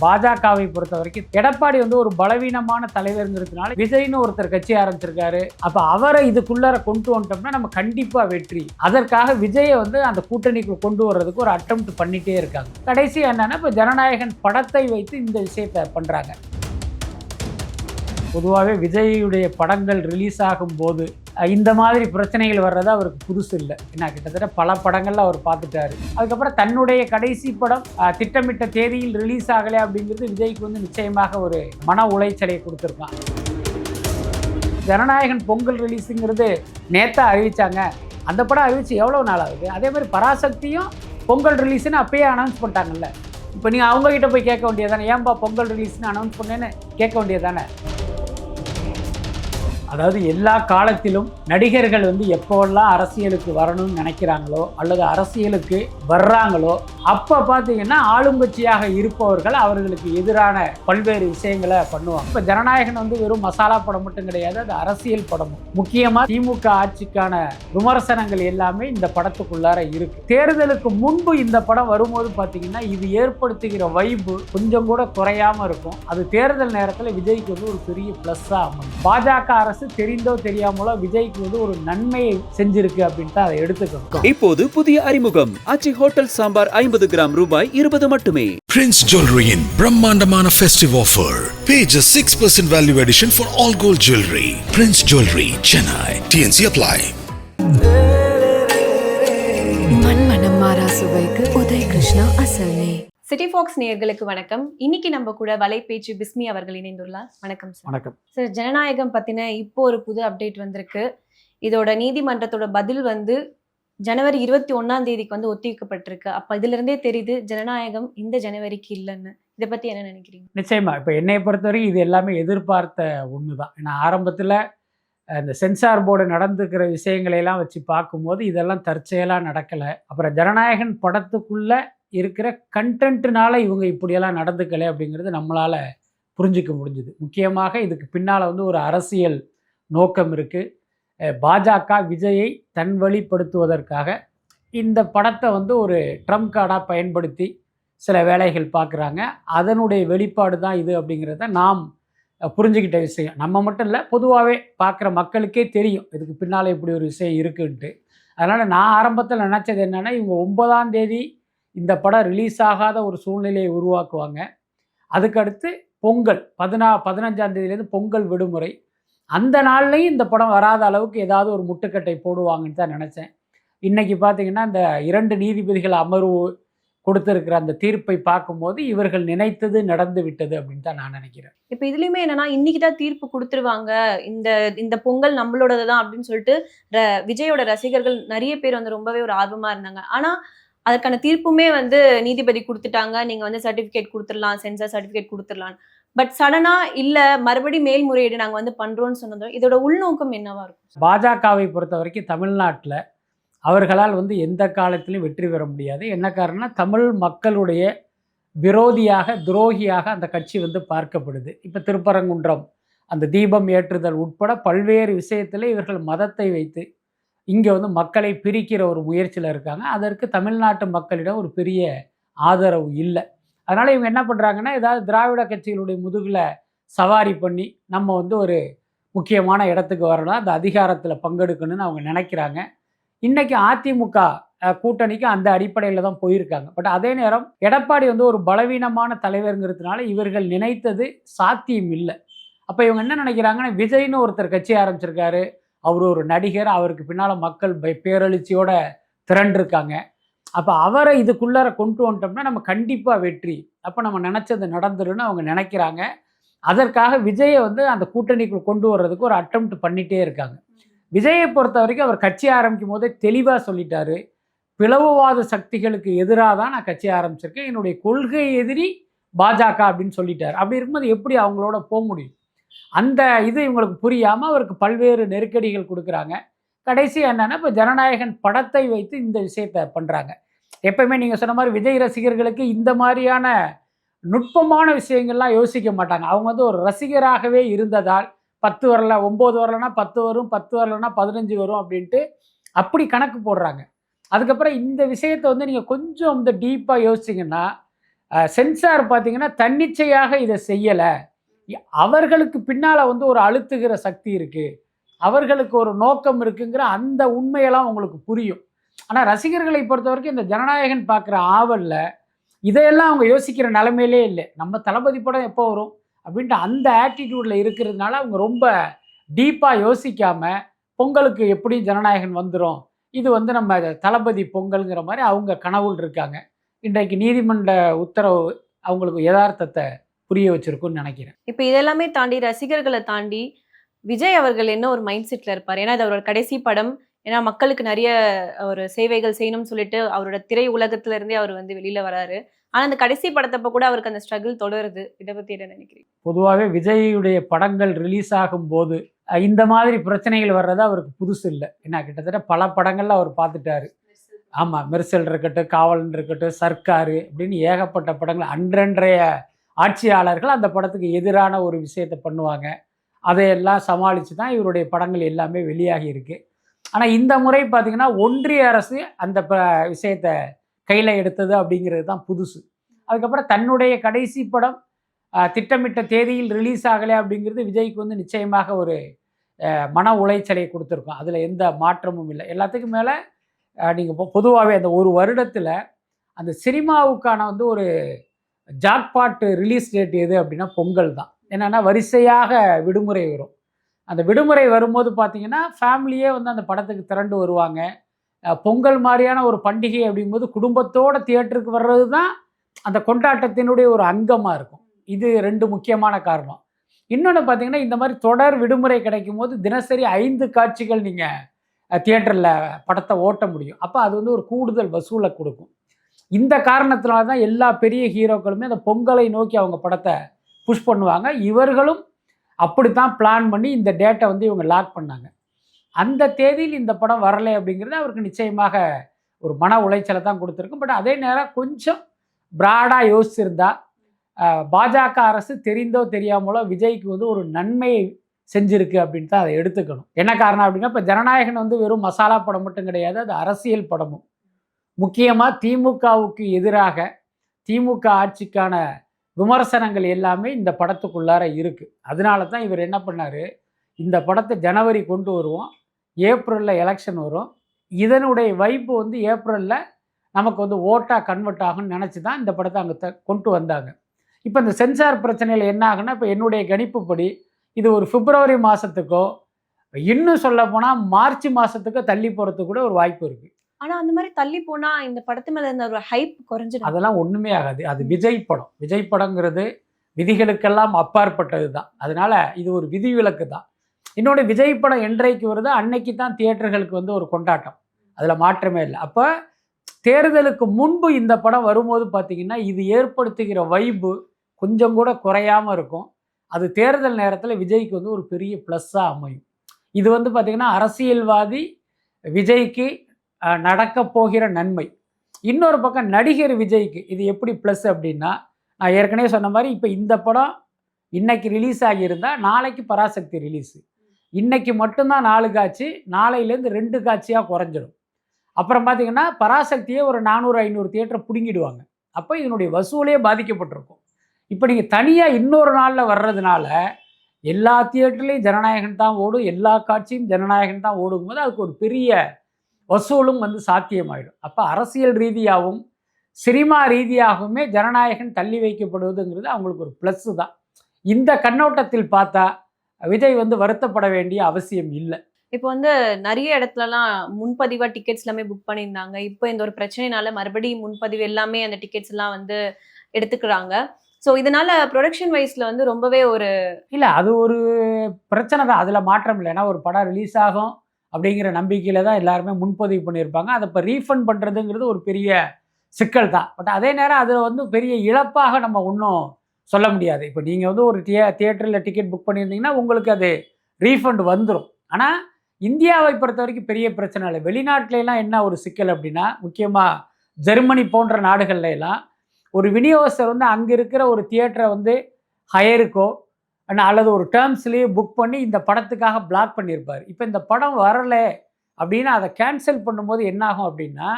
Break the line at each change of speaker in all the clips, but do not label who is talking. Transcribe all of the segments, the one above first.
பாஜகவை பொறுத்த வரைக்கும் எடப்பாடி வந்து ஒரு பலவீனமான தலைவருங்கிறதுனால விஜய்னு ஒருத்தர் கட்சி ஆரம்பிச்சிருக்காரு. அப்ப அவரை இதுக்குள்ளார கொண்டு வந்துட்டோம்னா நம்ம கண்டிப்பா வெற்றி. அதற்காக விஜயை வந்து அந்த கூட்டணிக்கு கொண்டு வர்றதுக்கு ஒரு அட்டம் பண்ணிட்டே இருக்காங்க. கடைசி என்னன்னா இப்ப ஜனநாயகன் படத்தை வைத்து இந்த விஷயத்தை பண்றாங்க. பொதுவாகவே விஜயுடைய படங்கள் ரிலீஸ் ஆகும்போது இந்த மாதிரி பிரச்சனைகள் வர்றது அவருக்கு புதுசு இல்லை. ஏன்னா கிட்டத்தட்ட பல படங்கள்ல அவர் பார்த்துட்டாரு. அதுக்கப்புறம் தன்னுடைய கடைசி படம் திட்டமிட்ட தேதியில் ரிலீஸ் ஆகலை அப்படிங்கிறது விஜய்க்கு வந்து நிச்சயமாக ஒரு மன உளைச்சலை கொடுத்துருக்கான் ஜனநாயகன் பொங்கல் ரிலீஸுங்கிறது நேத்தா அறிவிச்சாங்க. அந்த படம் அறிவிச்சு எவ்வளோ நாள் ஆகுது? அதே மாதிரி பராசக்தியும் பொங்கல் ரிலீஸ்னு அப்பயே அனௌன்ஸ் பண்ணிட்டாங்கல்ல. இப்போ நீங்கள் அவங்ககிட்ட போய் கேட்க வேண்டியதானே ஏன்பா பொங்கல் ரிலீஸ்னு அனௌன்ஸ் பண்ணேன்னு கேட்க வேண்டியதானே அதாவது எல்லா காலத்திலும் நடிகர்கள் வந்து எப்போல்லாம் அரசியலுக்கு வரணும்னு நினைக்கிறாங்களோ அல்லது அரசியலுக்கு வர்றாங்களோ அப்போ பார்த்தீங்கன்னா ஆளுங்கட்சியாக இருப்பவர்கள் அவர்களுக்கு எதிரான பல்வேறு விஷயங்களை பண்ணுவாங்க. இப்போ ஜனநாயகன் வந்து வெறும் மசாலா படம் மட்டும் கிடையாது அது அரசியல் படமும் முக்கியமாக திமுக ஆட்சிக்கான விமர்சனங்கள் எல்லாமே இந்த படத்துக்குள்ளார இருக்கு. தேர்தலுக்கு முன்பு இந்த படம் வரும்போது பார்த்தீங்கன்னா இது ஏற்படுத்துகிற வைப்பு கொஞ்சம் கூட குறையாம இருக்கும். அது தேர்தல் நேரத்தில் விஜய்க்கு வந்து ஒரு பெரிய ப்ளஸ்ஸாக அமையும். பாஜக அரசு தெரிந்தோ தெரியாமலோ விஜய்க்கு வந்து ஒரு நன்மையை செஞ்சிருக்கு அப்படின்ட்டு அதை எடுத்துக்கணும்
இப்போது புதிய அறிமுகம் ஆச்சி ஹோட்டல் சாம்பார் ஐம்பது கிராம் ரூபாய் இருபது மட்டுமே
Jewelry in Brahmandamana festive offer. Pay just 6% value addition for all gold jewelry. Prince Jewelry, Chennai. TNC apply.
மண்மனம் மாறா சுவைக்கு உதய் கிருஷ்ணா அசல் நெய்
சிட்டி ஃபாக்ஸ் நேயர்களுக்கு வணக்கம். இன்னைக்கு நம்ம கூட வலைபேச்சு பிஸ்மி அவர்கள் இணைந்துள்ளார். வணக்கம் சார்
வணக்கம்.
சார் ஜனநாயகம் பத்தின இப்போ ஒரு புது அப்டேட் வந்திருக்கு. இதோட நீதிமன்றத்தோட பதில் வந்து ஜனவரி இருபத்தி ஒன்னாம் தேதிக்கு வந்து ஒத்திவைக்கப்பட்டிருக்கு. அப்ப இதுல இருந்தே தெரியுது ஜனநாயகம் இந்த ஜனவரிக்கு இல்லைன்னு. இதை பத்தி என்ன நினைக்கிறீங்க?
நிச்சயமா. இப்போ என்னை பொறுத்தவரை இது எல்லாமே எதிர்பார்த்த ஒன்று தான் ஏன்னா ஆரம்பத்தில் இந்த சென்சார் போர்டு நடந்துக்கிற விஷயங்களை எல்லாம் வச்சு பார்க்கும்போது இதெல்லாம் தற்செயலாக நடக்கலை. அப்புறம் ஜனநாயகன் படத்துக்குள்ள இருக்கிற கண்டென்ட்னால இவங்க இப்படியெல்லாம் நடந்துக்கலை அப்படிங்கிறது நம்மளால் புரிஞ்சிக்க முடிஞ்சுது. முக்கியமாக இதுக்கு பின்னால் வந்து ஒரு அரசியல் நோக்கம் இருக்குது பாஜக விஜயை தன் வழிப்படுத்துவதற்காக இந்த படத்தை வந்து ஒரு ட்ரம்ப் கார்டாக பயன்படுத்தி சில வேலைகள் பார்க்குறாங்க. அதனுடைய வெளிப்பாடு தான் இது அப்படிங்கிறத நாம் புரிஞ்சுக்கிட்ட விஷயம். நம்ம மட்டும் இல்லை பொதுவாகவே பார்க்குற மக்களுக்கே தெரியும். இதுக்கு பின்னால் இப்படி ஒரு விஷயம் இருக்குன்ட்டு. அதனால் நான் ஆரம்பத்தில் நினச்சது என்னென்னா இவங்க ஒன்பதாம் தேதி இந்த படம் ரிலீஸ் ஆகாத ஒரு சூழ்நிலையை உருவாக்குவாங்க. அதுக்கடுத்து பொங்கல் பதினா பதினஞ்சாம் தேதியிலேருந்து பொங்கல் விடுமுறை. அந்த நாள்லையும் இந்த படம் வராத அளவுக்கு ஏதாவது ஒரு முட்டுக்கட்டை போடுவாங்கன்னு தான் நினச்சேன். இன்றைக்கி பார்த்தீங்கன்னா இந்த இரண்டு நீதிபதிகள் அமர்வு கொடுத்துருக்கிற அந்த தீர்ப்பை பார்க்கும்போது இவர்கள் நினைத்தது நடந்து விட்டது அப்படின்னு தான் நான் நினைக்கிறேன்.
இப்போ இதுலயுமே என்னன்னா இன்னைக்கு தான் தீர்ப்பு கொடுத்துருவாங்க. இந்த இந்த பொங்கல் நம்மளோடது தான் அப்படின்னு சொல்லிட்டு ர- விஜயோட ரசிகர்கள் நிறைய பேர் வந்து ரொம்பவே ஒரு ஆர்வமா இருந்தாங்க. ஆனா அதற்கான தீர்ப்புமே வந்து நீதிபதி கொடுத்துட்டாங்க. நீங்க வந்து சர்டிபிகேட் கொடுத்துடலாம் சென்சார் சர்டிபிகேட் கொடுத்துடலாம். பட் சடனா இல்ல மறுபடி மேல்முறையீடு நாங்க வந்து பண்றோம்னு சொன்னதோ இதோட உள்நோக்கம் என்னவா இருக்கும்
பாஜகவை பொறுத்த வரைக்கும் தமிழ்நாட்டில் அவர்களால் வந்து எந்த காலத்திலும் வெற்றி பெற முடியாது. என்ன காரணம்னா தமிழ் மக்களுடைய விரோதியாக துரோகியாக அந்த கட்சி வந்து பார்க்கப்படுது. இப்போ திருப்பரங்குன்றம் அந்த தீபம் ஏற்றுதல் உட்பட பல்வேறு விஷயத்தில் இவர்கள் மதத்தை வைத்து இங்கே வந்து மக்களை பிரிக்கிற ஒரு முயற்சியில் இருக்காங்க. அதற்கு தமிழ்நாட்டு மக்களிடம் ஒரு பெரிய ஆதரவு இல்லை. அதனால் இவங்க என்ன பண்ணுறாங்கன்னா ஏதாவது திராவிட கட்சிகளுடைய முதுகில் சவாரி பண்ணி நம்ம வந்து ஒரு முக்கியமான இடத்துக்கு வரணும். அந்த அதிகாரத்தில் பங்கெடுக்கணும்னு அவங்க நினைக்கிறாங்க. இன்றைக்கி அதிமுக கூட்டணிக்கு அந்த அடிப்படையில் தான் போயிருக்காங்க. பட் அதே நேரம் எடப்பாடி வந்து ஒரு பலவீனமான தலைவருங்கிறதுனால இவர்கள் நினைத்தது சாத்தியம் இல்லை. அப்போ இவங்க என்ன நினைக்கிறாங்கன்னா விஜய்னு ஒருத்தர் கட்சி ஆரம்பிச்சிருக்காரு. அவர் ஒரு நடிகர் அவருக்கு பின்னால் மக்கள் பை பேரெழுச்சியோட திரண்டிருக்காங்க. அப்போ அவரை இதுக்குள்ளார கொண்டு வந்துட்டோம்னா நம்ம கண்டிப்பாக வெற்றி. அப்போ நம்ம நினச்சது நடந்துருன்னு அவங்க நினைக்கிறாங்க. அதற்காக விஜயை வந்து அந்த கூட்டணிக்குள் கொண்டு வர்றதுக்கு ஒரு அட்டம் பண்ணிகிட்டே இருக்காங்க. விஜயை பொறுத்த வரைக்கும் அவர் கட்சி ஆரம்பிக்கும் போதே தெளிவாக சொல்லிட்டாரு. பிளவுவாத சக்திகளுக்கு எதிராக தான் நான் கட்சி ஆரம்பிச்சிருக்கேன். என்னுடைய கொள்கை எதிரி பாஜக அப்படின்னு சொல்லிட்டார். அப்படி இருக்கும்போது எப்படி அவங்களோட போக முடியும்? அந்த இது இவங்களுக்கு புரியாமல் அவருக்கு பல்வேறு நெருக்கடிகள் கொடுக்குறாங்க. கடைசி என்னென்னா இப்போ ஜனநாயகன் படத்தை வைத்து இந்த விஷயத்தை பண்ணுறாங்க எப்பயுமே நீங்கள் சொன்ன மாதிரி விஜய் ரசிகர்களுக்கு இந்த மாதிரியான நுட்பமான விஷயங்கள்லாம் யோசிக்க மாட்டாங்க. அவங்க வந்து ஒரு ரசிகராகவே இருந்ததால் பத்து வரல ஒம்பது வரலன்னா பத்து வரும் பத்து வரலன்னா பதினஞ்சு வரும் அப்படின்ட்டு அப்படி கணக்கு போடுறாங்க. அதுக்கப்புறம் இந்த விஷயத்தை வந்து நீங்கள் கொஞ்சம் இந்த டீப்பாக யோசிச்சிங்கன்னா சென்சார் பார்த்தீங்கன்னா தன்னிச்சையாக இதை செய்யலை. அவர்களுக்கு பின்னால் வந்து ஒரு அழுத்துகிற சக்தி இருக்குது அவர்களுக்கு ஒரு நோக்கம் இருக்குங்கிற அந்த உண்மையெல்லாம் உங்களுக்கு புரியும். ஆனால் ரசிகர்களை பொறுத்த வரைக்கும் இந்த ஜனநாயகன் பார்க்குற ஆவலில் இதையெல்லாம் அவங்க யோசிக்கிற நிலமையிலே இல்லை. நம்ம தளபதி படம் எப்போ வரும் அப்படின்ட்டு அந்த ஆட்டிடியூடில் இருக்கிறதுனால அவங்க ரொம்ப டீப்பாக யோசிக்காமல் பொங்கலுக்கு எப்படி ஜனநாயகன் வந்துடும் இது வந்து நம்ம தளபதி பொங்கல்ங்கிற மாதிரி அவங்க கனவுகள் இருக்காங்க. இன்றைக்கு நீதிமன்ற உத்தரவு அவங்களுக்கு யதார்த்தத்தை புரிய வச்சிருக்குன்னு நினைக்கிறேன்.
இப்போ இதெல்லாமே தாண்டி ரசிகர்களை தாண்டி விஜய் அவர்கள் என்ன ஒரு மைண்ட் செட்ல இருப்பார்? ஏன்னா இது அவரோட கடைசி படம். ஏன்னா மக்களுக்கு நிறைய ஒரு சேவைகள் செய்யணும்னு சொல்லிட்டு அவரோட திரை உலகத்துல இருந்தே அவர் வந்து வெளியில வராரு. ஆனா அந்த கடைசி படத்தப்ப கூட அவருக்கு அந்த ஸ்ட்ரகிள் தொடருது. இதை பத்தி என்ன நினைக்கிறீங்க?
பொதுவாகவே விஜயுடைய படங்கள் ரிலீஸ் ஆகும்போது அஹ், இந்த மாதிரி பிரச்சனைகள் வர்றது அவருக்கு புதுசு இல்லை. ஏன்னா கிட்டத்தட்ட பல படங்கள்ல அவர் பார்த்துட்டாரு. ஆமாம் மெர்சல் இருக்கட்டும் காவலன் இருக்கட்டும் சர்க்காரு அப்படின்னு ஏகப்பட்ட படங்கள் அன்றன்றைய ஆட்சியாளர்கள் அந்த படத்துக்கு எதிரான ஒரு விஷயத்தை பண்ணுவாங்க. அதையெல்லாம் சமாளித்து தான் இவருடைய படங்கள் எல்லாமே வெளியாகி இருக்குது ஆனால் இந்த முறை பார்த்திங்கன்னா ஒன்றிய அரசு அந்த ப விஷயத்தை கையில் எடுத்தது அப்படிங்கிறது தான் புதுசு. அதுக்கப்புறம் தன்னுடைய கடைசி படம் திட்டமிட்ட தேதியில் ரிலீஸ் ஆகலை அப்படிங்கிறது விஜய்க்கு வந்து நிச்சயமாக ஒரு மன உளைச்சலை கொடுத்துருக்கோம். அதில் எந்த மாற்றமும் இல்லை. எல்லாத்துக்கும் மேலே நீங்கள் பொதுவாகவே அந்த ஒரு வருடத்தில் அந்த சினிமாவுக்கான வந்து ஒரு ஜாக்பாட் ரிலீஸ் டேட் எது அப்படின்னா பொங்கல் தான். என்னென்னா வரிசையாக விடுமுறை வரும். அந்த விடுமுறை வரும்போது பார்த்தீங்கன்னா ஃபேமிலியே வந்து அந்த படத்துக்கு திரண்டு வருவாங்க. பொங்கல் மாதிரியான ஒரு பண்டிகை அப்படிங்கும்போது குடும்பத்தோட தியேட்டருக்கு வர்றது தான் அந்த கொண்டாட்டத்தினுடைய ஒரு அங்கமாக இருக்கும். இது ரெண்டு முக்கியமான காரணம். இன்னொன்று பார்த்தீங்கன்னா இந்த மாதிரி தொடர் விடுமுறை கிடைக்கும் போது தினசரி ஐந்து காட்சிகள் நீங்கள் தியேட்டரில் படத்தை ஓட்ட முடியும். அப்போ அது வந்து ஒரு கூடுதல் வசூலை கொடுக்கும். இந்த காரணத்தினால தான் எல்லா பெரிய ஹீரோக்களுமே அந்த பொங்கலை நோக்கி அவங்க படத்தை புஷ் பண்ணுவாங்க. இவர்களும் அப்படித்தான் பிளான் பண்ணி இந்த டேட்டை வந்து இவங்க லாக் பண்ணாங்க. அந்த தேதியில் இந்த படம் வரலை அப்படிங்கிறது அவருக்கு நிச்சயமாக ஒரு மன உளைச்சலை தான் கொடுத்துருக்கும். பட் அதே நேரம் கொஞ்சம் ப்ராடாக யோசிச்சிருந்தா பாஜக அரசு தெரிந்தோ தெரியாமலோ விஜய்க்கு வந்து ஒரு நன்மையை செஞ்சிருக்கு அப்படின்ட்டு தான் அதை எடுத்துக்கணும். என்ன காரணம் அப்படின்னா இப்போ ஜனநாயகன் வந்து வெறும் மசாலா படம் மட்டும் கிடையாது அது அரசியல் படமும். முக்கியமாக திமுகவுக்கு எதிராக திமுக ஆட்சிக்கான விமர்சனங்கள் எல்லாமே இந்த படத்துக்குள்ளார இருக்குது அதனால தான் இவர் என்ன பண்ணார்? இந்த படத்தை ஜனவரி கொண்டு வருவோம் ஏப்ரலில் எலெக்ஷன் வரும். இதனுடைய வைப்பு வந்து ஏப்ரலில் நமக்கு வந்து ஓட்டாக கன்வெர்ட் ஆகும்னு நினச்சி தான் இந்த படத்தை அங்கே த கொண்டு வந்தாங்க. இப்போ இந்த சென்சார் பிரச்சனையில் என்ன ஆகுன்னா இப்போ என்னுடைய கணிப்புப்படி இது ஒரு பிப்ரவரி மாதத்துக்கோ இன்னும் சொல்ல போனால் மார்ச் மாதத்துக்கோ தள்ளி போகிறதுக்கு கூட ஒரு வாய்ப்பு இருக்குது
ஆனா அந்த மாதிரி தள்ளி போனா இந்த படத்து மேல இருந்த ஒரு ஹைப் குறைஞ்சிடும்.
அதெல்லாம் ஒன்றுமே ஆகாது. அது விஜய் படம். விஜய் படங்கிறது விதிகளுக்கெல்லாம் அப்பாற்பட்டது தான் அதனால இது ஒரு விதிவிலக்கு தான் இன்னொன்று விஜய் படம் என்றைக்கு வருதோ அன்னைக்கு தான் தியேட்டர்களுக்கு வந்து ஒரு கொண்டாட்டம். அதில் மாற்றமே இல்லை. அப்போ தேர்தலுக்கு முன்பு இந்த படம் வரும்போது பார்த்தீங்கன்னா இது ஏற்படுத்துகிற வைப்பு கொஞ்சம் கூட குறையாமல் இருக்கும். அது தேர்தல் நேரத்தில் விஜய்க்கு வந்து ஒரு பெரிய ப்ளஸ்ஸாக அமையும். இது வந்து பார்த்திங்கன்னா அரசியல்வாதி விஜய்க்கு நடக்க நடக்கப் போகிற நன்மை. இன்னொரு பக்கம் நடிகர் விஜய்க்கு இது எப்படி ப்ளஸ் அப்படின்னா நான் ஏற்கனவே சொன்ன மாதிரி இப்போ இந்த படம் இன்னைக்கு ரிலீஸ் ஆகியிருந்தால் நாளைக்கு பராசக்தி ரிலீஸு இன்னைக்கு மட்டும்தான் நாலு காட்சி நாளையிலேருந்து ரெண்டு காட்சியாக குறைஞ்சிடும். அப்புறம் பார்த்தீங்கன்னா பராசக்தியே ஒரு நானூறு ஐநூறு தியேட்டரை பிடுங்கிடுவாங்க. அப்போ இதனுடைய வசூலே பாதிக்கப்பட்டிருக்கும். இப்போ நீங்கள் தனியாக இன்னொரு நாளில் வர்றதுனால எல்லா தியேட்டர்லேயும் ஜனநாயகன் தான் ஓடும் எல்லா காட்சியும் ஜனநாயகன் தான் ஓடும்போது அதுக்கு ஒரு பெரிய வசூலும் வந்து சாத்தியமாயிடும். அப்போ அரசியல் ரீதியாகவும் சினிமா ரீதியாகவுமே ஜனநாயகன் தள்ளி வைக்கப்படுவதுங்கிறது அவங்களுக்கு ஒரு ப்ளஸ்ஸு தான். இந்த கண்ணோட்டத்தில் பார்த்தா விஜய் வந்து வருத்தப்பட வேண்டிய அவசியம் இல்லை.
இப்போ வந்து நிறைய இடத்துலலாம் முன்பதிவா டிக்கெட்ஸ் எல்லாமே புக் பண்ணியிருந்தாங்க. இப்போ இந்த ஒரு பிரச்சனைனால மறுபடியும் முன்பதிவு எல்லாமே அந்த டிக்கெட்ஸ் எல்லாம் வந்து எடுத்துக்கிறாங்க. ஸோ இதனால ப்ரொடக்ஷன் வைஸ்ல வந்து ரொம்பவே ஒரு
இல்லை அது ஒரு பிரச்சனை தான். அதில் மாற்றம் இல்லை. ஏன்னா ஒரு படம் ரிலீஸ் ஆகும். அப்படிங்கிற நம்பிக்கையில் தான் எல்லாருமே முன்பதிவு பண்ணியிருப்பாங்க. அதை இப்போ ரீஃபண்ட் பண்ணுறதுங்கிறது ஒரு பெரிய சிக்கல் தான். பட் அதே நேரம் அதில் வந்து பெரிய இழப்பாக நம்ம ஒன்றும் சொல்ல முடியாது. இப்போ நீங்கள் வந்து ஒரு தியே தியேட்டரில் டிக்கெட் புக் பண்ணியிருந்தீங்கன்னா உங்களுக்கு அது ரீஃபண்ட் வந்துடும் ஆனால் இந்தியாவை பொறுத்த வரைக்கும் பெரிய பிரச்சனை இல்லை. வெளிநாட்டிலலாம் என்ன ஒரு சிக்கல் அப்படின்னா முக்கியமாக ஜெர்மனி போன்ற நாடுகள்லாம் எல்லாம் ஒரு விநியோகஸ்தர் வந்து அங்கே இருக்கிற ஒரு தியேட்டரை வந்து ஹயருக்கோ அல்லது ஒரு டேர்ம்ஸ்லேயே புக் பண்ணி இந்த படத்துக்காக பிளாக் பண்ணியிருப்பார். இப்போ இந்த படம் வரலை அப்படின்னு அதை கேன்சல் பண்ணும்போது என்னாகும் அப்படின்னா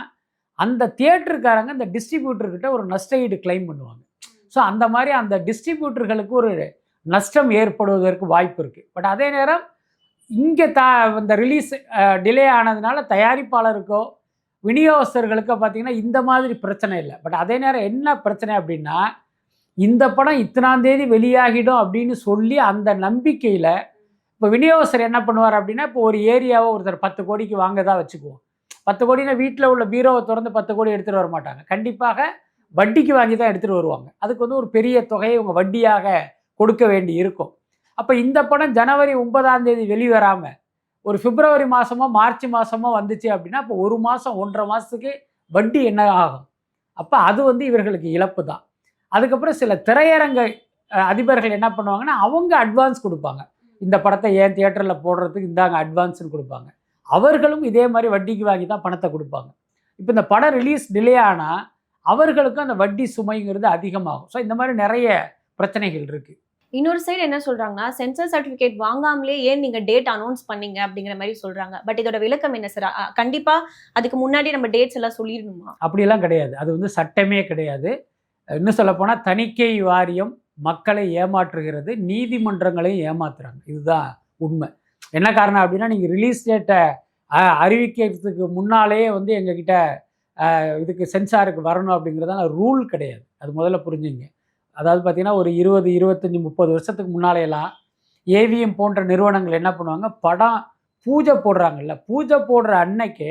அந்த தியேட்டருக்காரங்க இந்த டிஸ்ட்ரிபியூட்டர்கிட்ட ஒரு நஷ்ட ஈடு கிளைம் பண்ணுவாங்க. ஸோ அந்த மாதிரி அந்த டிஸ்ட்ரிபியூட்டர்களுக்கு ஒரு நஷ்டம் ஏற்படுவதற்கு வாய்ப்பு இருக்குது பட் அதே நேரம் இங்கே த இந்த ரிலீஸ் டிலே ஆனதுனால தயாரிப்பாளருக்கோ விநியோகஸ்தர்களுக்கோ பார்த்திங்கன்னா இந்த மாதிரி பிரச்சனை இல்லை. பட் அதே நேரம் என்ன பிரச்சனை அப்படின்னா இந்த படம் இத்தனாம் தேதி வெளியாகிடும் அப்படின்னு சொல்லி அந்த நம்பிக்கையில் இப்போ விநியோகஸ்தர் என்ன பண்ணுவார் அப்படின்னா இப்போ ஒரு ஏரியாவை ஒருத்தர் பத்து கோடிக்கு வாங்க தான் வச்சுக்குவோம். பத்து கோடினா வீட்டில் உள்ள பீரோவை திறந்து பத்து கோடி எடுத்துகிட்டு வர மாட்டாங்க. கண்டிப்பாக வட்டிக்கு வாங்கி தான் எடுத்துகிட்டு வருவாங்க. அதுக்கு வந்து ஒரு பெரிய தொகையை இவங்க வட்டியாக கொடுக்க வேண்டி இருக்கும். அப்போ இந்த படம் ஜனவரி ஒன்பதாம் தேதி வெளிவராமல் ஒரு பிப்ரவரி மாதமோ மார்ச் மாதமோ வந்துச்சு அப்படின்னா இப்போ ஒரு மாதம் ஒன்றரை மாதத்துக்கு வட்டி என்ன ஆகும்? அப்போ அது வந்து இவர்களுக்கு இழப்பு தான் அதுக்கப்புறம் சில திரையரங்க அதிபர்கள் என்ன பண்ணுவாங்கன்னா அவங்க அட்வான்ஸ் கொடுப்பாங்க. இந்த படத்தை ஏன் தியேட்டரில் போடுறதுக்கு இந்தாங்க அட்வான்ஸ்னு கொடுப்பாங்க. அவர்களும் இதே மாதிரி வட்டிக்கு வாங்கி தான் பணத்தை கொடுப்பாங்க. இப்போ இந்த படம் ரிலீஸ் டிலே ஆனால் அவர்களுக்கும் அந்த வட்டி சுமைங்கிறது அதிகமாகும். ஸோ இந்த மாதிரி நிறைய பிரச்சனைகள் இருக்குது
இன்னொரு சைடு என்ன சொல்றாங்கன்னா சென்சர் சர்டிபிகேட் வாங்காமலே ஏன் நீங்க டேட் அனௌன்ஸ் பண்ணீங்க அப்படிங்கிற மாதிரி சொல்றாங்க. பட் இதோட விளக்கம் என்ன சார் அ- கண்டிப்பா அதுக்கு முன்னாடி நம்ம டேட்ஸ் எல்லாம் சொல்லிடணுமா?
அப்படியெல்லாம் கிடையாது. அது வந்து சட்டமே கிடையாது. இன்னும் சொல்லப்போனால் தணிக்கை வாரியம் மக்களை ஏமாற்றுகிறது நீதிமன்றங்களையும் ஏமாத்துறாங்க. இதுதான் உண்மை. என்ன காரணம் அப்படின்னா நீங்கள் ரிலீஸ் டேட்டை அறிவிக்கிறதுக்கு முன்னாலேயே வந்து எங்ககிட்ட இதுக்கு சென்சாருக்கு வரணும் அப்படிங்கிறதால ரூல் கிடையாது. அது முதல்ல புரிஞ்சுங்க. அதாவது பார்த்தீங்கன்னா ஒரு இருபது இருபத்தஞ்சி முப்பது வருஷத்துக்கு முன்னாலேயெல்லாம் ஏவிஎம் போன்ற நிறுவனங்கள் என்ன பண்ணுவாங்க? படம் பூஜை போடுறாங்கல்ல. பூஜை போடுற அன்னைக்கு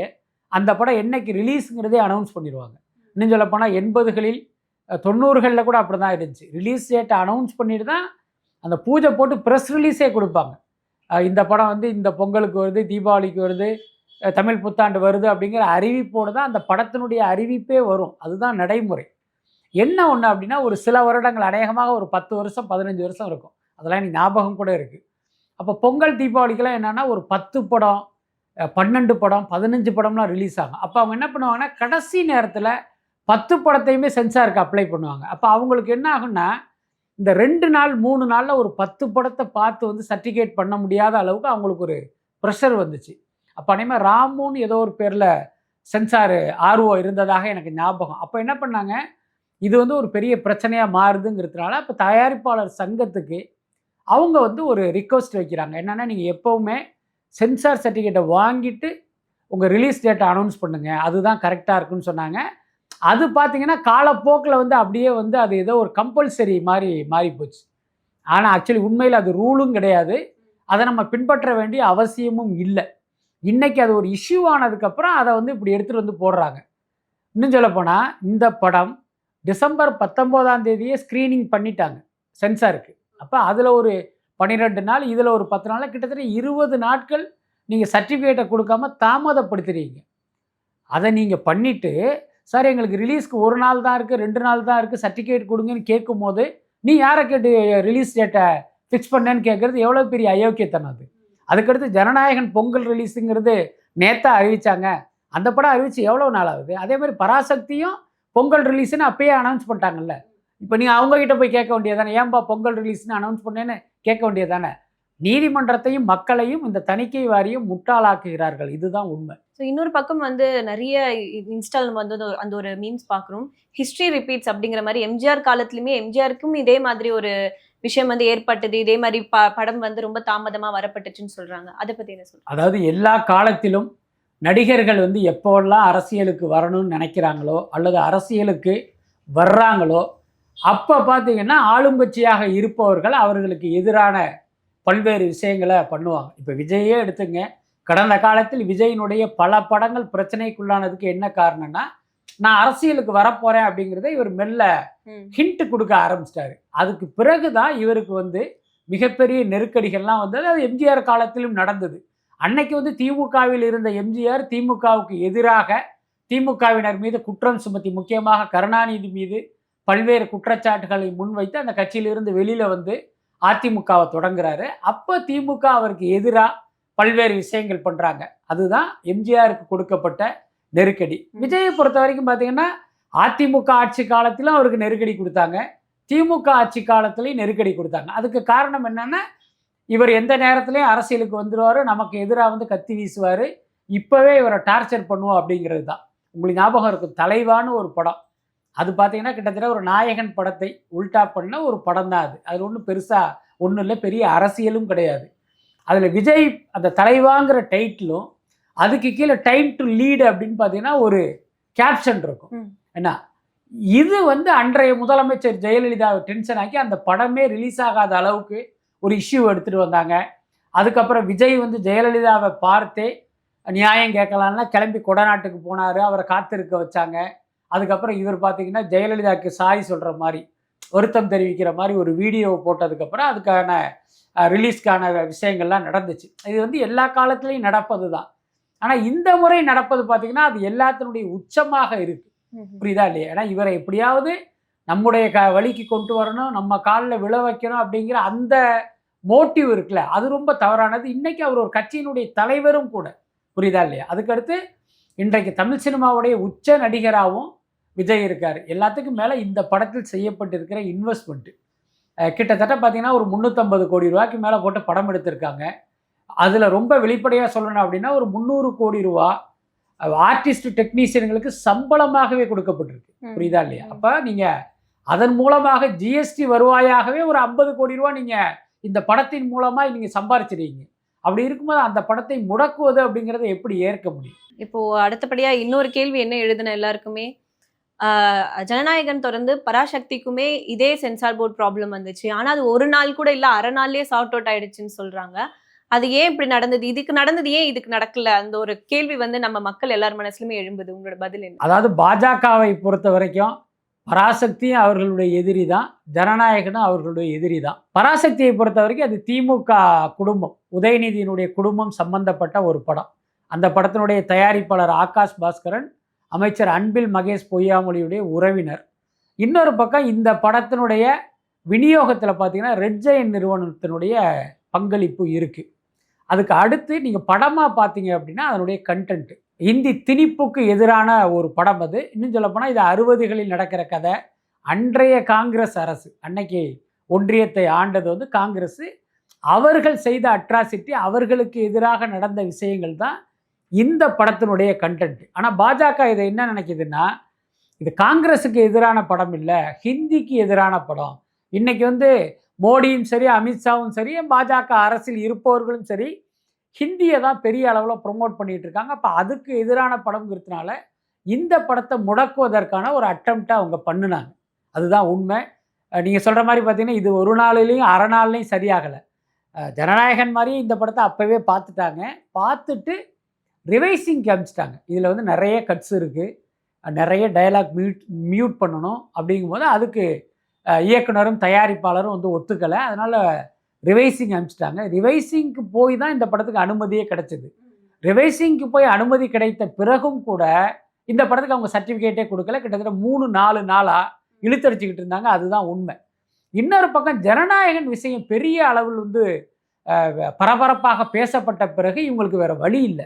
அந்த படம் என்னைக்கு ரிலீஸுங்கிறதே அனௌன்ஸ் பண்ணிடுவாங்க. இன்னும் சொல்லப்போனால் எண்பதுகளில் தொண்ணூறுகளில் கூட அப்படி தான் இருந்துச்சு. ரிலீஸ் டேட்டை அனௌன்ஸ் பண்ணிட்டு தான் அந்த பூஜை போட்டு ப்ரெஸ் ரிலீஸே கொடுப்பாங்க. இந்த படம் வந்து இந்த பொங்கலுக்கு வருது தீபாவளிக்கு வருது தமிழ் புத்தாண்டு வருது அப்படிங்கிற அறிவிப்போடு தான் அந்த படத்தினுடைய அறிவிப்பே வரும். அதுதான் நடைமுறை. என்ன ஒன்று அப்படின்னா ஒரு சில வருடங்கள் அநேகமாக ஒரு பத்து வருஷம் பதினஞ்சு வருஷம் இருக்கும். அதெல்லாம் எனக்கு ஞாபகம் கூட இருக்குது அப்போ பொங்கல் தீபாவளிக்கெல்லாம் என்னென்னா ஒரு பத்து படம் பன்னெண்டு படம் பதினஞ்சு படம்லாம் ரிலீஸ் ஆகும். அப்போ அவங்க என்ன பண்ணுவாங்கன்னா கடைசி நேரத்தில் பத்து படத்தையுமே சென்சாருக்கு அப்ளை பண்ணுவாங்க. அப்போ அவங்களுக்கு என்ன ஆகும்னா இந்த ரெண்டு நாள் மூணு நாளில் ஒரு பத்து படத்தை பார்த்து வந்து சர்டிஃபிகேட் பண்ண முடியாத அளவுக்கு அவங்களுக்கு ஒரு ப்ரெஷர் வந்துச்சு. அப்போ அதேமாதிரி ராமுன்னு ஏதோ ஒரு பேரில் சென்சார் ஆர்வோ இருந்ததாக எனக்கு ஞாபகம். அப்போ என்ன பண்ணாங்க இது வந்து ஒரு பெரிய பிரச்சனையாக மாறுதுங்கிறதுனால அப்போ தயாரிப்பாளர் சங்கத்துக்கு அவங்க வந்து ஒரு ரிக்வஸ்ட் வைக்கிறாங்க. என்னென்னா நீங்கள் எப்போவுமே சென்சார் சர்டிஃபிகேட்டை வாங்கிட்டு உங்கள் ரிலீஸ் டேட்டை அனௌன்ஸ் பண்ணுங்கள் அதுதான் கரெக்டாக இருக்குன்னு சொன்னாங்க. அது பார்த்தீங்கன்னா காலப்போக்கில் வந்து அப்படியே வந்து அது ஏதோ ஒரு கம்பல்சரி மாதிரி மாறி போச்சு. ஆனால் ஆக்சுவலி உண்மையில் அது ரூலும் கிடையாது. அதை நம்ம பின்பற்ற வேண்டிய அவசியமும் இல்லை. இன்னைக்கு அது ஒரு இஷ்யூ ஆனதுக்கப்புறம் அதை வந்து இப்படி எடுத்துகிட்டு வந்து போடுறாங்க. இன்னும் சொல்லப்போனால் இந்த படம் டிசம்பர் பத்தொம்போதாம் தேதியே ஸ்க்ரீனிங் பண்ணிட்டாங்க. சென்சாருக்கு அப்போ அதில் ஒரு பன்னிரெண்டு நாள் இதில் ஒரு பத்து நாள் கிட்டத்தட்ட இருபது நாட்கள் நீங்கள் சர்டிஃபிகேட்டை கொடுக்காம தாமதப்படுத்துறீங்க அதை நீங்கள் பண்ணிவிட்டு சார் எங்களுக்கு ரிலீஸ்க்கு ஒரு நாள் தான் இருக்குது ரெண்டு நாள் தான் இருக்குது சர்டிஃபிகேட் கொடுங்கன்னு கேட்கும்போது நீ யாரை கேட்டு ரிலீஸ் டேட்டை ஃபிக்ஸ் பண்ணேன்னு கேட்குறது எவ்வளோ பெரிய அயோக்கியத்தனம் அது. அதுக்கடுத்து ஜனநாயகன் பொங்கல் ரிலீஸுங்கிறது நேத்தா அறிவித்தாங்க அந்த படம் அறிவிச்சு எவ்வளோ நாள் ஆகுது? அதே மாதிரி பராசக்தியும் பொங்கல் ரிலீஸ்னு அப்பயே அனௌன்ஸ் பண்ணிட்டாங்கல்ல. இப்போ நீங்கள் அவங்ககிட்ட போய் கேட்க வேண்டியதானே ஏன்பா பொங்கல் ரிலீஸ்னு அனௌன்ஸ் பண்ணேன்னு கேட்க வேண்டியதானே நீதிமன்றத்தையும் மக்களையும் இந்த தணிக்கை வாரியம் முட்டாளாக்குகிறார்கள். இதுதான் உண்மை.
ஸோ இன்னொரு பக்கம் வந்து நிறைய இன்ஸ்டால் நம்ம வந்து அந்த- ஒரு மீம்ஸ் பார்க்குறோம். ஹிஸ்ட்ரி ரிப்பீட்ஸ் அப்படிங்கிற மாதிரி எம்ஜிஆர் காலத்துலையுமே எம்ஜிஆருக்கும் இதே மாதிரி ஒரு விஷயம் வந்து ஏற்பட்டது. இதே மாதிரி ப படம் வந்து ரொம்ப தாமதமாக வரப்பட்டுச்சுன்னு சொல்றாங்க. அதை பத்தி என்ன சொல்றாங்க?
அதாவது எல்லா காலத்திலும் நடிகர்கள் வந்து எப்போல்லாம் அரசியலுக்கு வரணும்னு நினைக்கிறாங்களோ அல்லது அரசியலுக்கு வர்றாங்களோ அப்போ பார்த்தீங்கன்னா ஆளுங்கட்சியாக இருப்பவர்கள் அவர்களுக்கு எதிரான பல்வேறு விஷயங்களை பண்ணுவாங்க. இப்போ விஜயே எடுத்துங்க. கடந்த காலத்தில் விஜயினுடைய பல படங்கள் பிரச்சனைக்குள்ளானதுக்கு என்ன காரணம்னா நான் அரசியலுக்கு வரப்போகிறேன் அப்படிங்கிறத இவர் மெல்ல. ஹிண்ட் கொடுக்க ஆரம்பிச்சிட்டாரு. அதுக்கு பிறகு தான் இவருக்கு வந்து மிகப்பெரிய நெருக்கடிகள்லாம் வந்தது. அது எம்ஜிஆர் காலத்திலும் நடந்தது. அன்னைக்கு வந்து திமுகவில் இருந்த எம்ஜிஆர் திமுகவுக்கு எதிராக திமுகவினர் மீது குற்றம் சுமத்தி முக்கியமாக கருணாநிதி மீது பல்வேறு குற்றச்சாட்டுகளை முன்வைத்து அந்த கட்சியிலிருந்து வெளியில் வந்து அதிமுகவை தொடங்குறாரு. அப்போ திமுக அவருக்கு எதிராக பல்வேறு விஷயங்கள் பண்ணுறாங்க அதுதான் எம்ஜிஆருக்கு கொடுக்கப்பட்ட நெருக்கடி. விஜயை பொறுத்த வரைக்கும் பார்த்தீங்கன்னா அதிமுக ஆட்சி காலத்திலும் அவருக்கு நெருக்கடி கொடுத்தாங்க. திமுக ஆட்சி காலத்துலேயும் நெருக்கடி கொடுத்தாங்க. அதுக்கு காரணம் என்னன்னா இவர் எந்த நேரத்துலையும் அரசியலுக்கு வந்துடுவார் நமக்கு எதிராக வந்து கத்தி வீசுவார். இப்போவே இவரை டார்ச்சர் பண்ணுவோம் அப்படிங்கிறது தான். உங்களுக்கு ஞாபகம் இருக்கும் தலைவான்னு ஒரு படம். அது பார்த்தீங்கன்னா கிட்டத்தட்ட ஒரு நாயகன் படத்தை உல்டா பண்ண ஒரு படம் தான் அது. அதில் ஒன்றும் பெருசாக ஒன்றும் இல்லை பெரிய அரசியலும் கிடையாது. அதில் விஜய் அந்த தலைவாங்கிற டைட்டிலும் அதுக்கு கீழே டைம் டு லீடு அப்படின்னு பார்த்தீங்கன்னா ஒரு கேப்ஷன் இருக்கும். என்ன? இது வந்து அன்றைய முதலமைச்சர் ஜெயலலிதாவை டென்ஷன் ஆக்கி அந்த படமே ரிலீஸ் ஆகாத அளவுக்கு ஒரு இஷ்யூ எடுத்துகிட்டு வந்தாங்க. அதுக்கப்புறம் விஜய் வந்து ஜெயலலிதாவை பார்த்தே நியாயம் கேட்கலான்னா கிளம்பி கொடநாட்டுக்கு போனார். அவரை காத்திருக்க வச்சாங்க. அதுக்கப்புறம் இவர் பார்த்தீங்கன்னா ஜெயலலிதாவுக்கு சாய் சொல்கிற மாதிரி வருத்தம் தெரிவிக்கிற மாதிரி ஒரு வீடியோ போட்டதுக்கப்புறம் அதுக்கான ரிலீஸ்க்கான விஷயங்கள்லாம் நடந்துச்சு. இது வந்து எல்லா காலத்துலேயும் நடப்பது தான் ஆனால் இந்த முறை நடப்பது பார்த்தீங்கன்னா அது எல்லாத்தினுடைய உச்சமாக இருக்கு. புரியுதா இல்லையா? ஏன்னா இவரை எப்படியாவது நம்முடைய க வழிக்கு கொண்டு வரணும் நம்ம காலில் விழ வைக்கணும் அப்படிங்கிற அந்த மோட்டிவ் இருக்குல்ல அது ரொம்ப தவறானது. இன்னைக்கு அவர் ஒரு கட்சியினுடைய தலைவரும் கூட. புரியுதா இல்லையா? அதுக்கடுத்து இன்றைக்கு தமிழ் சினிமாவுடைய உச்ச நடிகராகவும் விஜய் இருக்கார். எல்லாத்துக்கும் மேலே இந்த படத்தில் செய்யப்பட்டிருக்கிற இன்வெஸ்ட்மெண்ட்டு கிட்டத்தட்ட பார்த்தீங்கன்னா ஒரு முந்நூற்றம்பது கோடி ரூபாய்க்கு மேலே போட்டு படம் எடுத்திருக்காங்க. அதில் ரொம்ப வெளிப்படையாக சொல்லணும் அப்படின்னா ஒரு முந்நூறு கோடி ரூபா ஆர்டிஸ்ட் டெக்னீஷியன்களுக்கு சம்பளமாகவே கொடுக்கப்பட்டிருக்கு. புரியுதா இல்லையா? அப்போ நீங்கள் அதன் மூலமாக ஜிஎஸ்டி வருவாயாகவே ஒரு ஐம்பது கோடி ரூபா நீங்கள் இந்த படத்தின் மூலமாக நீங்கள் சம்பாரிச்சிருக்கீங்க. அப்படி இருக்கும்போது அந்த படத்தை முடக்குவது அப்படிங்கிறத எப்படி ஏற்க முடியும்?
இப்போ அடுத்தபடியா இன்னொரு கேள்வி என்ன எழுதுன எல்லாருக்குமே? ஜனநாயகன் தொடர்ந்து பராசக்திக்குமே இதே சென்சார் போர்ட் ப்ராப்ளம் வந்துச்சு. ஆனால் அது ஒரு நாள் கூட இல்லை அரை நாள்லேயே சார்ட் அவுட் ஆயிடுச்சுன்னு சொல்றாங்க. அது ஏன் இப்படி நடந்தது? இதுக்கு நடந்தது ஏன் இதுக்கு நடக்கல? அந்த ஒரு கேள்வி வந்து நம்ம மக்கள் எல்லார் மனசுலயுமே எழும்புது. உங்களோட பதில் என்ன?
அதாவது பாஜகவை பொறுத்த வரைக்கும் பராசக்தியும் அவர்களுடைய எதிரி தான் ஜனநாயகனும் அவர்களுடைய எதிரி தான். பராசக்தியை பொறுத்த வரைக்கும் அது திமுக குடும்பம் உதயநிதியினுடைய குடும்பம் சம்பந்தப்பட்ட ஒரு படம். அந்த படத்தினுடைய தயாரிப்பாளர் ஆகாஷ் பாஸ்கரன் அமைச்சர் அன்பில் மகேஷ் பொய்யாமொழியுடைய உறவினர். இன்னொரு பக்கம் இந்த படத்தினுடைய விநியோகத்தில் பார்த்தீங்கன்னா ரெட் ஜெயின் நிறுவனத்தினுடைய பங்களிப்பு இருக்குது அதுக்கு அடுத்து நீங்கள் படமாக பார்த்தீங்க அப்படின்னா அதனுடைய கண்டென்ட்டு இந்தி திணிப்புக்கு எதிரான ஒரு படம் அது. இன்னும் சொல்லப்போனால் இது அறுபதுகளில் நடக்கிற கதை. அன்றைய காங்கிரஸ் அரசு அன்னைக்கு ஒன்றியத்தை ஆண்டது வந்து காங்கிரஸ் அவர்கள் செய்த அட்ராசிட்டி அவர்களுக்கு எதிராக நடந்த விஷயங்கள் தான் இந்த படத்தினுடைய கண்டென்ட் ஆனால் பாஜக இதை என்ன நினைக்கிதுன்னா இது காங்கிரஸுக்கு எதிரான படம் இல்லை ஹிந்திக்கு எதிரான படம். இன்னைக்கு வந்து மோடியும் சரி அமித்ஷாவும் சரி பாஜக அரசில் இருப்பவர்களும் சரி ஹிந்தியை தான் பெரிய அளவில் ப்ரொமோட் பண்ணிகிட்டு இருக்காங்க. அப்போ அதுக்கு எதிரான படம்ங்கிறதுனால இந்த படத்தை முடக்குவதற்கான ஒரு அட்டம்ப்டை அவங்க பண்ணினாங்க. அதுதான் உண்மை. நீங்கள் சொல்கிற மாதிரி பார்த்தீங்கன்னா இது ஒரு நாள்லேயும் அரை நாள்லையும் சரியாகலை. ஜனநாயகன் மாதிரி இந்த படத்தை அப்போவே பார்த்துட்டாங்க. பார்த்துட்டு ரிவைசிங் காமிச்சிட்டாங்க. இதில் வந்து நிறைய கட்ஸ் இருக்குது நிறைய டயலாக் மியூட் மியூட் பண்ணணும் அப்படிங்கும்போது அதுக்கு இயக்குனரும் தயாரிப்பாளரும் வந்து ஒத்துக்கலை. அதனால் ரிவைசிங் அனுப்பிச்சிட்டாங்க ரிவைசிங்க்கு போய் தான் இந்த படத்துக்கு அனுமதியே கிடைச்சிது. ரிவைசிங்க்கு போய் அனுமதி கிடைத்த பிறகும் கூட இந்த படத்துக்கு அவங்க சர்டிஃபிகேட்டே கொடுக்கல. கிட்டத்தட்ட மூணு நாலு நாளாக இழுத்தடிச்சுக்கிட்டு இருந்தாங்க. அதுதான் உண்மை. இன்னொரு பக்கம் ஜனநாயகன் விஷயம் பெரிய அளவில் வந்து பரபரப்பாக பேசப்பட்ட பிறகு இவங்களுக்கு வேறு வழி இல்லை.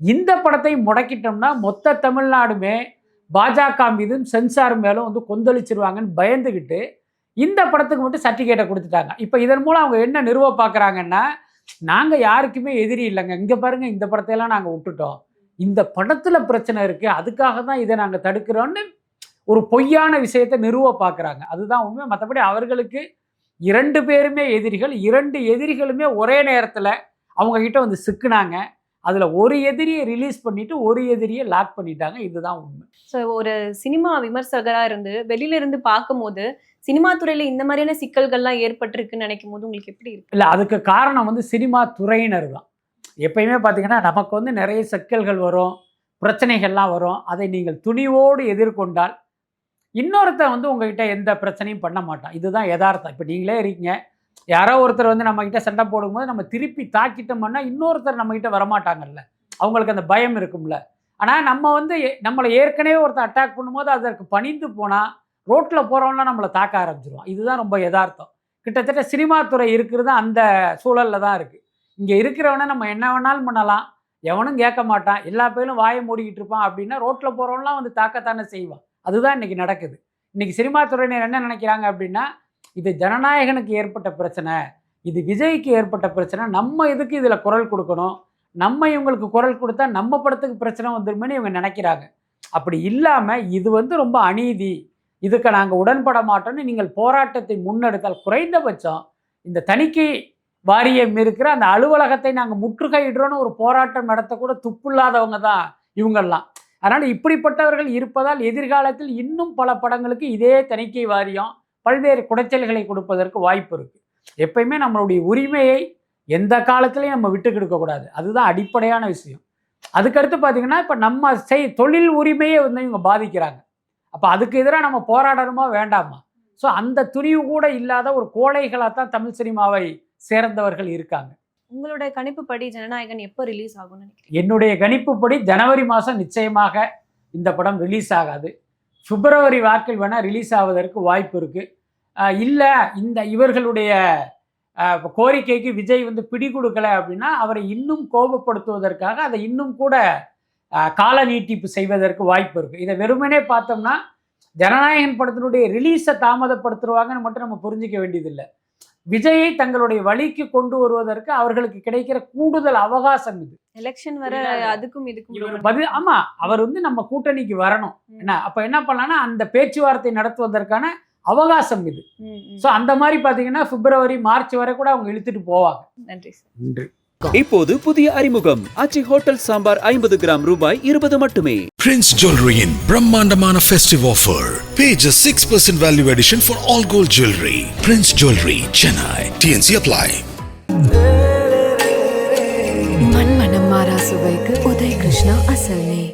இந்த படத்தை முடக்கிட்டோம்னா மொத்த தமிழ்நாடுமே பாஜக மீதும் சென்சார் மேலும் வந்து கொந்தளிச்சிருவாங்கன்னு பயந்துக்கிட்டு இந்த படத்துக்கு மட்டும் சர்டிஃபிகேட்டை கொடுத்துட்டாங்க. இப்போ இதன் மூலம் அவங்க என்ன நிறுவ பார்க்குறாங்கன்னா நாங்கள் யாருக்குமே எதிரி இல்லைங்க. இங்கே பாருங்கள் இந்த படத்தையெல்லாம் நாங்கள் விட்டுட்டோம். இந்த படத்தில் பிரச்சனை இருக்குது அதுக்காக தான் இதை நாங்கள் தடுக்கிறோன்னு ஒரு பொய்யான விஷயத்தை நிறுவ பார்க்குறாங்க. அதுதான் உண்மை. மற்றபடி அவர்களுக்கு இரண்டு பேருமே எதிரிகள். இரண்டு எதிரிகளுமே ஒரே நேரத்தில் அவங்கக்கிட்ட வந்து சிக்குனாங்க. அதில் ஒரு எதிரியை ரிலீஸ் பண்ணிட்டு ஒரு எதிரியை லாக் பண்ணிட்டாங்க. இதுதான் உண்மை.
ஸோ ஒரு சினிமா விமர்சகரா இருந்து வெளியில இருந்து பார்க்கும்போது சினிமா துறையில இந்த மாதிரியான சிக்கல்கள்லாம் ஏற்பட்டிருக்குன்னு நினைக்கும் போது உங்களுக்கு எப்படி இருக்கு?
இல்லை அதுக்கு காரணம் வந்து சினிமா துறையினர் தான் எப்பயுமே பார்த்தீங்கன்னா நமக்கு வந்து நிறைய சிக்கல்கள் வரும் பிரச்சனைகள்லாம் வரும். அதை நீங்கள் துணிவோடு எதிர்கொண்டால் இன்னொருத்தன் வந்து உங்ககிட்ட எந்த பிரச்சனையும் பண்ண மாட்டான். இதுதான் யதார்த்தம். இப்போ நீங்களே இருக்கீங்க. யாரோ ஒருத்தர் வந்து நம்மக்கிட்ட சண்டை போடும்போது நம்ம திருப்பி தாக்கிட்டோம்னா இன்னொருத்தர் நம்மக்கிட்ட வரமாட்டாங்கல்ல. அவங்களுக்கு அந்த பயம் இருக்கும்ல. ஆனால் நம்ம வந்து நம்மளை ஏற்கனவே ஒருத்தர் அட்டாக் பண்ணும்போது அதற்கு பணிந்து போனால் ரோட்டில் போகிறவங்களாம் நம்மளை தாக்க ஆரம்பிச்சிருவான். இதுதான் ரொம்ப யதார்த்தம். கிட்டத்தட்ட சினிமா துறை இருக்கிறது அந்த சூழலில் தான் இருக்குது இங்கே இருக்கிறவனை நம்ம என்ன வேணாலும் பண்ணலாம். எவனும் கேட்க மாட்டான். எல்லா பேரும் வாயை மூடிக்கிட்டு இருப்பான் அப்படின்னா ரோட்டில் போகிறவன்லாம் வந்து தாக்கத்தானே செய்வான். அதுதான் இன்றைக்கி நடக்குது. இன்றைக்கி சினிமா துறையினர் என்ன நினைக்கிறாங்க அப்படின்னா இது ஜனநாயகனுக்கு ஏற்பட்ட பிரச்சனை இது விஜய்க்கு ஏற்பட்ட பிரச்சனை நம்ம இதுக்கு இதில் குரல் கொடுக்கணும்? நம்ம இவங்களுக்கு குரல் கொடுத்தா நம்ம படத்துக்கு பிரச்சனை வந்துருமேன்னு இவங்க நினைக்கிறாங்க. அப்படி இல்லாமல் இது வந்து ரொம்ப அநீதி. இதுக்கு நாங்கள் உடன்பட மாட்டோம்னு நீங்கள் போராட்டத்தை முன்னெடுத்தால் குறைந்தபட்சம் இந்த தணிக்கை வாரியம் இருக்கிற அந்த அலுவலகத்தை நாங்கள் முற்றுகையிடுறோன்னு ஒரு போராட்டம் நடத்தக்கூட துப்புள்ளாதவங்க தான் இவங்கெல்லாம் அதனால் இப்படிப்பட்டவர்கள் இருப்பதால் எதிர்காலத்தில் இன்னும் பல படங்களுக்கு இதே தணிக்கை வாரியம் பல்வேறு குடைச்சல்களை கொடுப்பதற்கு வாய்ப்பு இருக்குது எப்பயுமே நம்மளுடைய உரிமையை எந்த காலத்துலையும் நம்ம விட்டு கொடுக்கக்கூடாது அதுதான் அடிப்படையான விஷயம். அதுக்கடுத்து பார்த்தீங்கன்னா இப்போ நம்ம செய் தொழில் உரிமையை வந்து இவங்க பாதிக்கிறாங்க. அப்போ அதுக்கு எதிராக நம்ம போராடணுமா வேண்டாமா? ஸோ அந்த துணிவு கூட இல்லாத ஒரு கோழைகளாக தான் தமிழ் சினிமாவை சேர்ந்தவர்கள் இருக்காங்க.
உங்களுடைய கணிப்புப்படி ஜனநாயகன் எப்போ ரிலீஸ் ஆகும்னு நினைக்கிறீங்க?
என்னுடைய கணிப்புப்படி ஜனவரி மாதம் நிச்சயமாக இந்த படம் ரிலீஸ் ஆகாது. பிப்ரவரி வாக்கில் வேணால் ரிலீஸ் ஆவதற்கு வாய்ப்பு இருக்குது இல்லை இந்த இவர்களுடைய கோரிக்கைக்கு விஜய் வந்து பிடி கொடுக்கல அப்படின்னா அவரை இன்னும் கோபப்படுத்துவதற்காக அதை இன்னும் கூட கால நீட்டிப்பு செய்வதற்கு வாய்ப்பு இருக்குது இதை வெறுமனே பார்த்தோம்னா ஜனநாயகன் படத்தினுடைய ரிலீஸை தாமதப்படுத்துருவாங்கன்னு மட்டும் நம்ம புரிஞ்சிக்க வேண்டியதில்லை விஜயை தங்களுடைய வழிக்கு கொண்டு வருவதற்கு அவர்களுக்கு கிடைக்கிற கூடுதல் அவகாசம் இது
எலெக்ஷன் வர? அதுக்கும் இதுக்கும்
பதில் ஆமா அவர் வந்து நம்ம கூட்டணிக்கு வரணும். என்ன அப்ப என்ன பண்ணலாம்னா அந்த பேச்சுவார்த்தை நடத்துவதற்கான அவகாசம் இது. ஸோ அந்த மாதிரி பாத்தீங்கன்னா பிப்ரவரி மார்ச் வரை கூட அவங்க இழுத்துட்டு போவாங்க
நன்றி சார்
நன்றி
இப்போது புதிய அறிமுகம் ஆச்சி ஹோட்டல் சாம்பார் ஐம்பது கிராம் ரூபாய் இருபது மட்டுமே
Jewelry in Brahmandamana festive offer. Pay just 6% value addition for all gold jewelry. Prince Jewelry, Chennai. TNC apply.
மண்மனம் மாறா சுவைக்கு உதய் கிருஷ்ணா அசல் நெய்